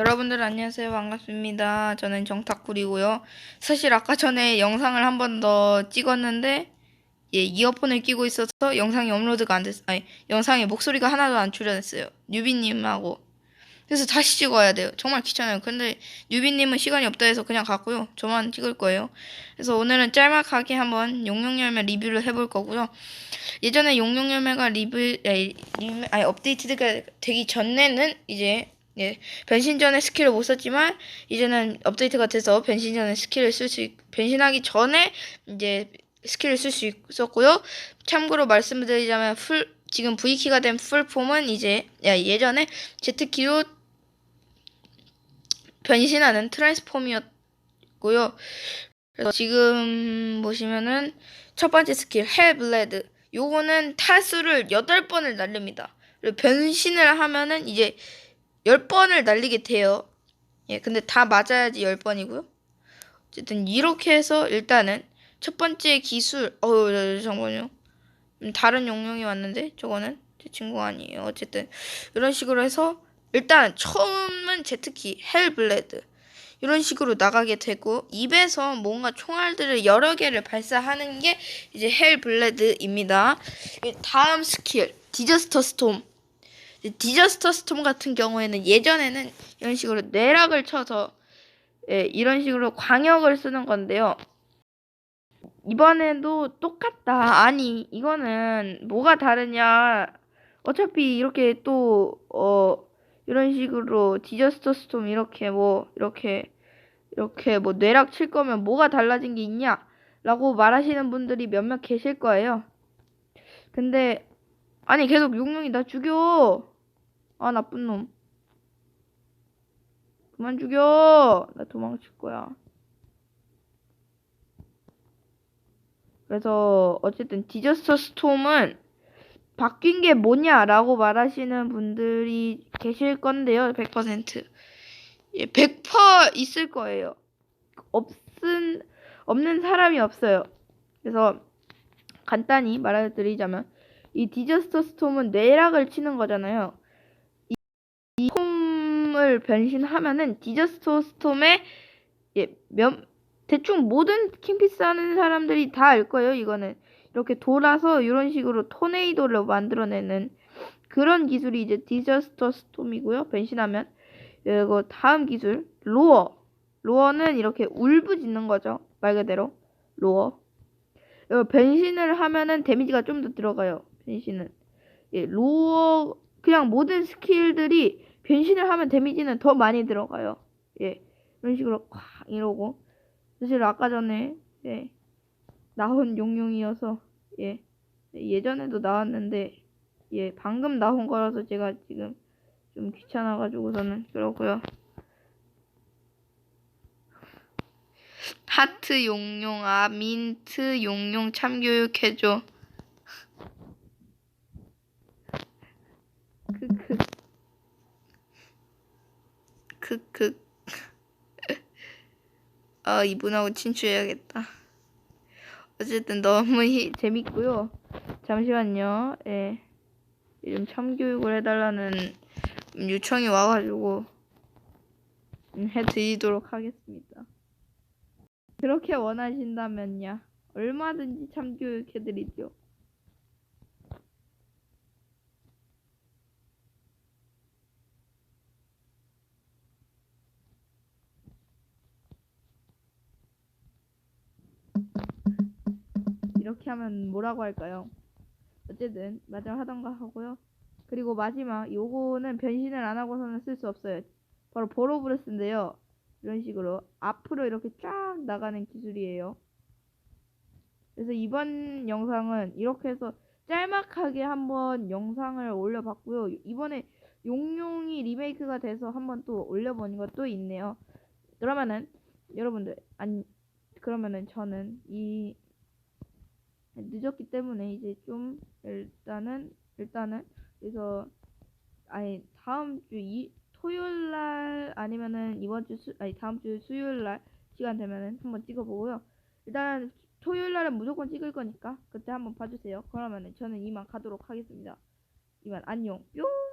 여러분들 안녕하세요. 반갑습니다. 저는 정탁구리고요. 사실 아까 전에 영상을 한 번 더 찍었는데 예, 이어폰을 끼고 있어서 영상이 업로드가 안 됐, 아니, 영상에 목소리가 하나도 안 출연했어요. 뉴비님하고. 그래서 다시 찍어야 돼요. 정말 귀찮아요. 근데 뉴비님은 시간이 없다 해서 그냥 갔고요. 저만 찍을 거예요. 그래서 오늘은 짤막하게 한번 용용열매 리뷰를 해볼 거고요. 예전에 용용열매가 리뷰, 아니, 아니 업데이트가 되기 전에는 이제 예, 변신 전에 스킬을 못 썼지만 이제는 업데이트가 돼서 변신 전에 스킬을 쓸 수 변신하기 전에 이제 스킬을 쓸 수 있었고요. 참고로 말씀드리자면 풀 지금 V키가 된 풀폼은 이제 야, 예전에 Z키로 변신하는 트랜스폼이었고요. 그래서 지금 보시면은 첫 번째 스킬 헬블레드 요거는 타수를 8번을 날립니다. 그리고 변신을 하면은 이제 10번을 날리게 돼요. 예, 근데 다 맞아야지 10번이고요. 어쨌든 이렇게 해서 일단은 첫 번째 기술 어우 저- 잠깐만요. 음, 다른 용룡이 왔는데 저거는 제 친구가 아니에요. 어쨌든 이런 식으로 해서 일단 처음은 제트키 헬블레드 이런 식으로 나가게 되고 입에서 뭔가 총알들을 여러 개를 발사하는 게 이제 헬블레드입니다. 다음 스킬 디저스터 스톰 디저스터 스톰 같은 경우에는 예전에는 이런 식으로 뇌락을 쳐서 예, 이런 식으로 광역을 쓰는 건데요. 이번에도 똑같다. 아니, 이거는 뭐가 다르냐. 어차피 이렇게 또, 어, 이런 식으로 디저스터 스톰 이렇게 뭐, 이렇게, 이렇게 뭐 뇌락 칠 거면 뭐가 달라진 게 있냐? 라고 말하시는 분들이 몇몇 계실 거예요. 근데, 아니, 계속 용룡이 나 죽여! 아, 나쁜 놈. 그만 죽여! 나 도망칠 거야. 그래서 어쨌든 디저스터 스톰은 바뀐 게 뭐냐라고 말하시는 분들이 계실 건데요. 100%. 예, 100% 있을 거예요. 없은 없는 사람이 없어요. 그래서 간단히 말해드리자면 이 디저스터 스톰은 뇌락을 치는 거잖아요. 이, 이 스톰을 변신하면은 디저스터 스톰의 예, 몇 대충 모든 킹피스 하는 사람들이 다 알 거예요, 이거는. 이렇게 돌아서 이런 식으로 토네이도를 만들어내는 그런 기술이 이제 디저스터 스톰이고요. 변신하면. 그리고 다음 기술, 로어. 로어는 이렇게 울부짖는 거죠. 말 그대로. 로어. 변신을 하면은 데미지가 좀 더 들어가요. 변신은. 예, 로어, 그냥 모든 스킬들이 변신을 하면 데미지는 더 많이 들어가요. 예. 이런 식으로 콱 이러고. 사실 아까 전에 예, 나온 용용이어서 예, 예전에도 나왔는데 예, 방금 나온 거라서 제가 지금 좀 귀찮아가지고서는 그렇고요. 하트 용용 아 민트 용용 참교육해줘. 크크 크크 아 이분하고 친추해야겠다. 어쨌든 너무 히, 재밌고요. 잠시만요. 예. 요즘 참교육을 해달라는 요청이 와가지고 음, 해드리도록 하겠습니다. 그렇게 원하신다면요. 얼마든지 참교육 해드리죠. 하면 뭐라고 할까요? 어쨌든 마지막 하던가 하고요. 그리고 마지막 요거는 변신을 안 하고서는 쓸 수 없어요. 바로 보로브레스인데요. 이런 식으로 앞으로 이렇게 쫙 나가는 기술이에요. 그래서 이번 영상은 이렇게 해서 짤막하게 한번 영상을 올려봤고요. 이번에 용용이 리메이크가 돼서 한번 또 올려보는 것도 있네요. 그러면은 여러분들 안 그러면은 저는 이 늦었기 때문에 이제 좀 일단은 일단은 그래서 아니 다음 주 이 토요일 날 아니면은 이번 주 수, 아니 다음 주 수요일 날 시간 되면은 한번 찍어보고요. 일단 토요일 날은 무조건 찍을 거니까 그때 한번 봐주세요. 그러면은 저는 이만 가도록 하겠습니다. 이만 안녕 뿅.